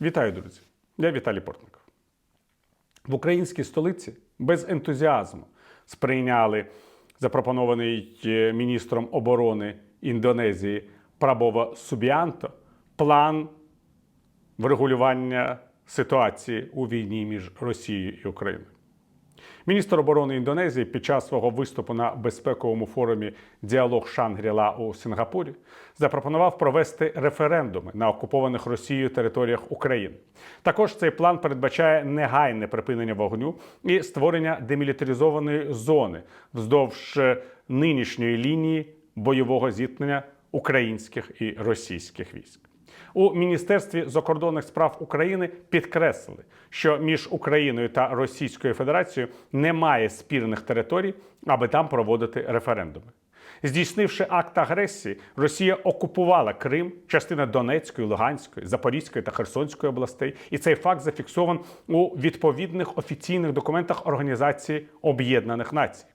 Вітаю, друзі! Я Віталій Портников. В українській столиці без ентузіазму сприйняли запропонований е, міністром оборони Індонезії Прабова Субіанто план врегулювання ситуації у війні між Росією і Україною. Міністр оборони Індонезії під час свого виступу на безпековому форумі Діалог Шангріла у Сингапурі запропонував провести референдуми на окупованих Росією територіях України. Також цей план передбачає негайне припинення вогню і створення демілітаризованої зони вздовж нинішньої лінії бойового зіткнення українських і російських військ. У Міністерстві закордонних справ України підкреслили, що між Україною та Російською Федерацією немає спірних територій, аби там проводити референдуми. Здійснивши акт агресії, Росія окупувала Крим, частина Донецької, Луганської, Запорізької та Херсонської областей, і цей факт зафіксован у відповідних офіційних документах Організації Об'єднаних Націй.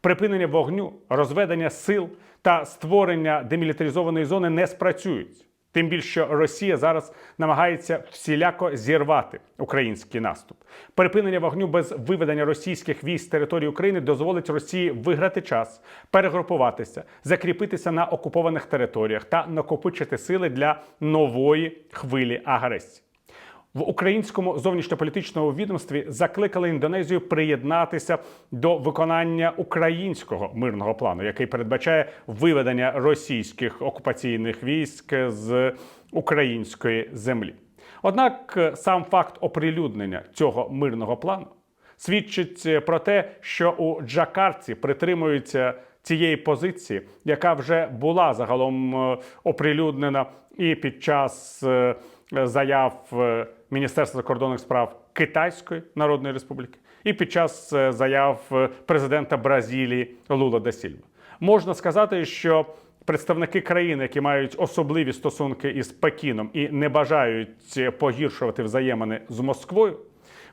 Припинення вогню, розведення сил та створення демілітаризованої зони не спрацюють. Тим більше що Росія зараз намагається всіляко зірвати український наступ. Припинення вогню без виведення російських військ з території України дозволить Росії виграти час, перегрупуватися, закріпитися на окупованих територіях та накопичити сили для нової хвилі агресії. В українському зовнішньополітичному відомстві закликали Індонезію приєднатися до виконання українського мирного плану, який передбачає виведення російських окупаційних військ з української землі. Однак е, сам факт оприлюднення цього мирного плану свідчить е, про те, що у Джакарті притримуються цієї позиції, яка вже була загалом е, оприлюднена і під час заяв Міністерства закордонних справ Китайської Народної Республіки і під час е, заяв е, президента Бразилії Лула да Сільва. Можна сказати, що представники країн, які мають особливі стосунки із Пекіном і не бажають е, погіршувати взаємини з Москвою,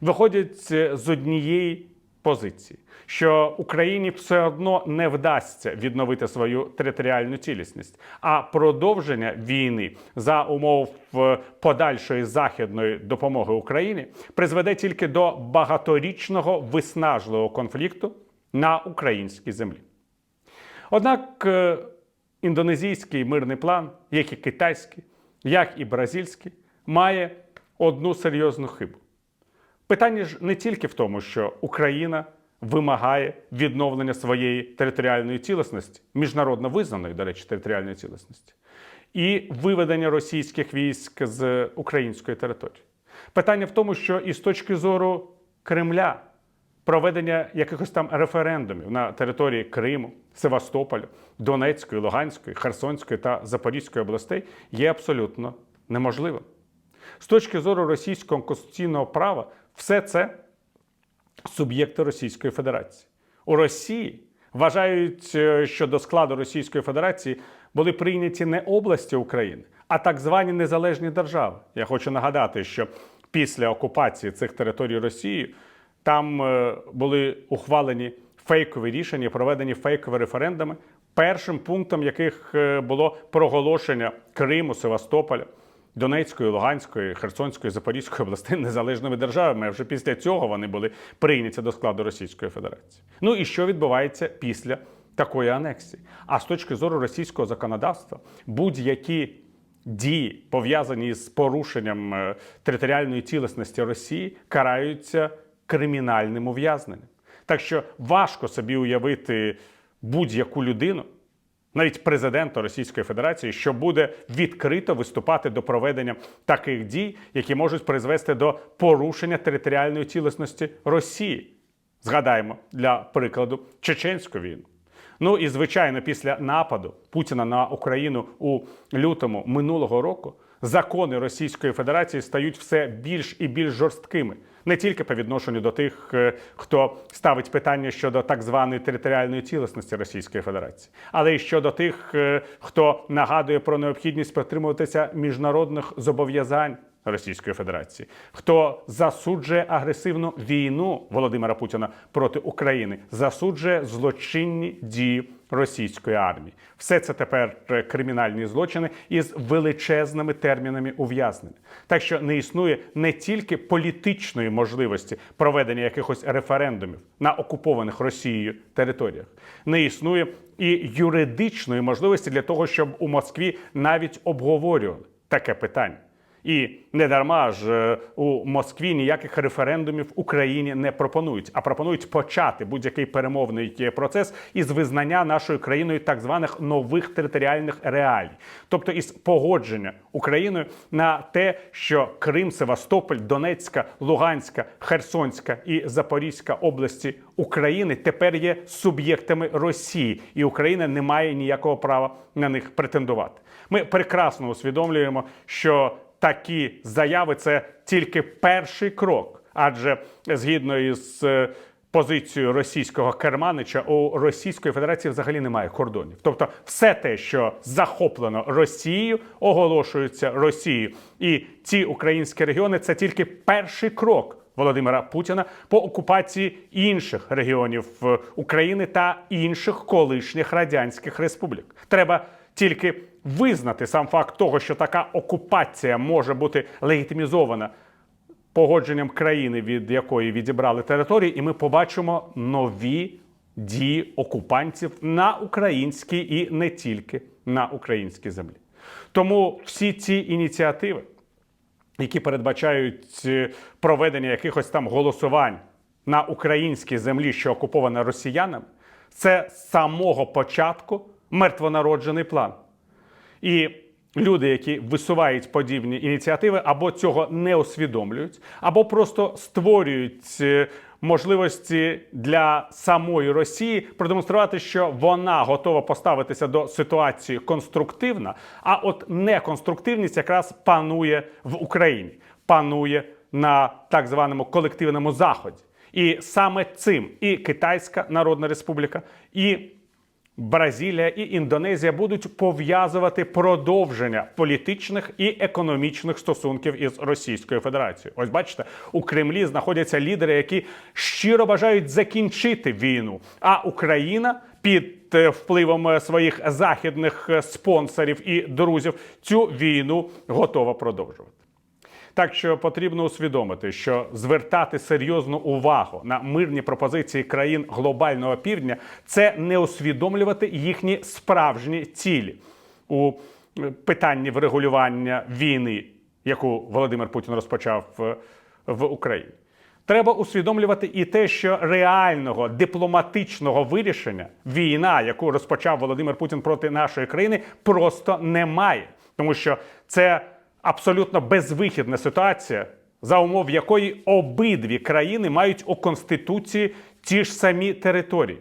виходять з однієї позиції, що Україні все одно не вдасться відновити свою територіальну цілісність, а продовження війни за умов е, подальшої західної допомоги Україні призведе тільки до багаторічного виснажливого конфлікту на українській землі. Однак е, індонезійський мирний план, як і китайський, як і бразильський, має одну серйозну хибу. Питання ж не тільки в тому, що Україна вимагає відновлення своєї територіальної цілісності, міжнародно визнаної, до речі, територіальної цілісності, і виведення російських військ з української території. Питання в тому, що і з точки зору Кремля проведення якихось там референдумів на території Криму, Севастополя, Донецької, Луганської, Херсонської та Запорізької областей є абсолютно неможливим. З точки зору російського конституційного права, все це суб'єкти Російської Федерації. У Росії вважають, е, що до складу Російської Федерації були прийняті не області України, а так звані незалежні держави. Я хочу нагадати, що після окупації цих територій Росією там е, були ухвалені фейкові рішення, проведені фейкові референдуми, першим пунктом яких е, було проголошення Криму, Севастополя. Донецької, Луганської, Херсонської, Запорізької областей незалежними державами. А вже після цього вони були прийняті до складу Російської Федерації. Ну і що відбувається після такої анексії? А з точки зору російського законодавства, будь-які дії, пов'язані з порушенням е, територіальної цілісності Росії, караються кримінальним ув'язненням. Так що важко собі уявити будь-яку людину навіть президента Російської Федерації, що буде відкрито виступати до проведення таких дій, які можуть призвести до порушення територіальної цілісності Росії. Згадаємо для прикладу Чеченську війну. Ну і звичайно, після нападу Путіна на Україну у лютому минулого року закони Російської Федерації стають все більш і більш жорсткими. Не тільки по відношенню до тих, е, хто ставить питання щодо так званої територіальної цілісності Російської Федерації, але й щодо тих, е, хто нагадує про необхідність притримуватися міжнародних зобов'язань Російської Федерації, хто засуджує агресивну війну Володимира Путіна проти України, засуджує злочинні дії російської армії. Все це тепер е, кримінальні злочини із величезними термінами ув'язнення. Так що не існує не тільки політичної можливості проведення якихось референдумів на окупованих Росією територіях, не існує і юридичної можливості для того, щоб у Москві навіть обговорювали таке питання. І не дарма ж е, у Москві ніяких референдумів Україні не пропонують, а пропонують почати будь-який перемовний е, процес із визнання нашою країною так званих нових територіальних реалій, тобто із погодження Україною на те, що Крим, Севастополь, Донецька, Луганська, Херсонська і Запорізька області України тепер є суб'єктами Росії, і Україна не має ніякого права на них претендувати. Ми прекрасно усвідомлюємо, що такі заяви це тільки перший крок, адже згідно із е, позицією російського керманича у Російської Федерації взагалі немає кордонів. Тобто, все те, що захоплено Росією, оголошується Росією, і ці українські регіони це тільки перший крок. Володимира Путіна по окупації інших регіонів е, України та інших колишніх радянських республік. Треба тільки визнати сам факт того, що така окупація може бути легітимізована погодженням країни, від якої відібрали території, і ми побачимо нові дії окупантів на українській і не тільки на українській землі. Тому всі ці ініціативи, які передбачають е, проведення якихось там голосувань на українській землі, що окупована росіянами, це з самого початку мертвонароджений план. І люди, які висувають подібні ініціативи, або цього не усвідомлюють, або просто створюють е, можливості для самої Росії продемонструвати, що вона готова поставитися до ситуації конструктивно, а от неконструктивність якраз панує в Україні, панує на так званому колективному заході. І саме цим і Китайська Народна Республіка, і Бразилія і Індонезія будуть пов'язувати продовження політичних і економічних стосунків із Російською Федерацією. Ось бачите, у Кремлі знаходяться лідери, які щиро бажають закінчити війну. А Україна під е, впливом е, своїх західних е, спонсорів і друзів цю війну готова продовжувати. Так що потрібно усвідомити, що звертати серйозну увагу на мирні пропозиції країн глобального півдня це не усвідомлювати їхні справжні цілі у е, питанні врегулювання війни, яку Володимир Путін розпочав в, в Україні. Треба усвідомлювати і те, що реального дипломатичного вирішення війна, яку розпочав Володимир Путін проти нашої країни, просто немає, тому що це абсолютно безвихідна ситуація, за умов якої обидві країни мають у конституції ті ж самі території.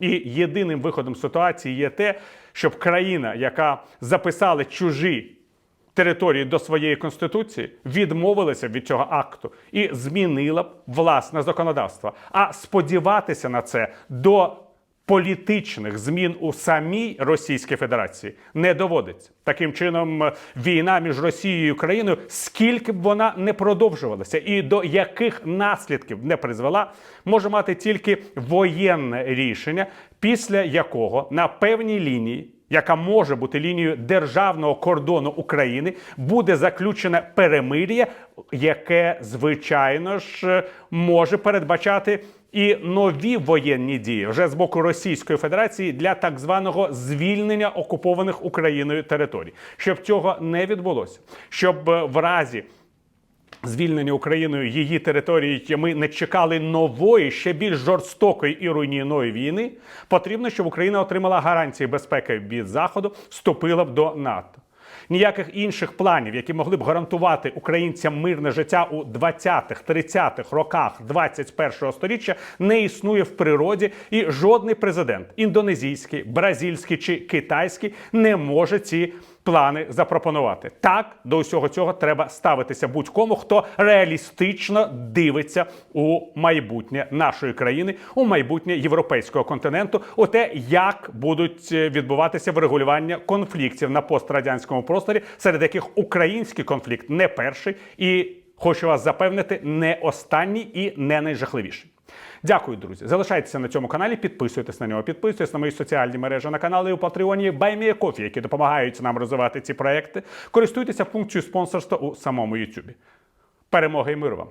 І єдиним виходом ситуації є те, щоб країна, яка записала чужі території до своєї конституції, відмовилася від цього акту і змінила б власне законодавство. А сподіватися на це до політичних змін у самій Російській Федерації не доводиться. Таким чином, війна між Росією і Україною, скільки б вона не продовжувалася, і до яких наслідків не призвела, може мати тільки воєнне рішення, після якого на певній лінії. Яка може бути лінією державного кордону України, буде заключене перемир'я, яке звичайно ж може передбачати і нові воєнні дії вже з боку Російської Федерації для так званого звільнення окупованих Україною територій, щоб цього не відбулося, щоб е, в разі. Звільнення Україною її території ми не чекали нової, ще більш жорстокої і руйнівної війни. Потрібно, щоб Україна отримала гарантії безпеки від Заходу, вступила б до НАТО. Ніяких інших планів, які могли б гарантувати українцям мирне життя у 20-х, 30-х роках 21-го сторіччя, не існує в природі, і жодний президент індонезійський, бразильський чи китайський не може ці плани запропонувати. Так до усього цього треба ставитися будь-кому, хто реалістично дивиться у майбутнє нашої країни, у майбутнє європейського континенту, у те, як будуть е, відбуватися врегулювання конфліктів на пострадянському просторі, серед яких український конфлікт не перший і хочу вас запевнити, не останній і не найжахливіший. Дякую, друзі. Залишайтеся на цьому каналі, підписуйтесь на нього, підписуйтесь на мої соціальні мережі на канали у Патреоні Баймієкофі, які допомагають нам розвивати ці проекти. Користуйтеся функцією спонсорства у самому Ютубі. Перемоги і миру вам!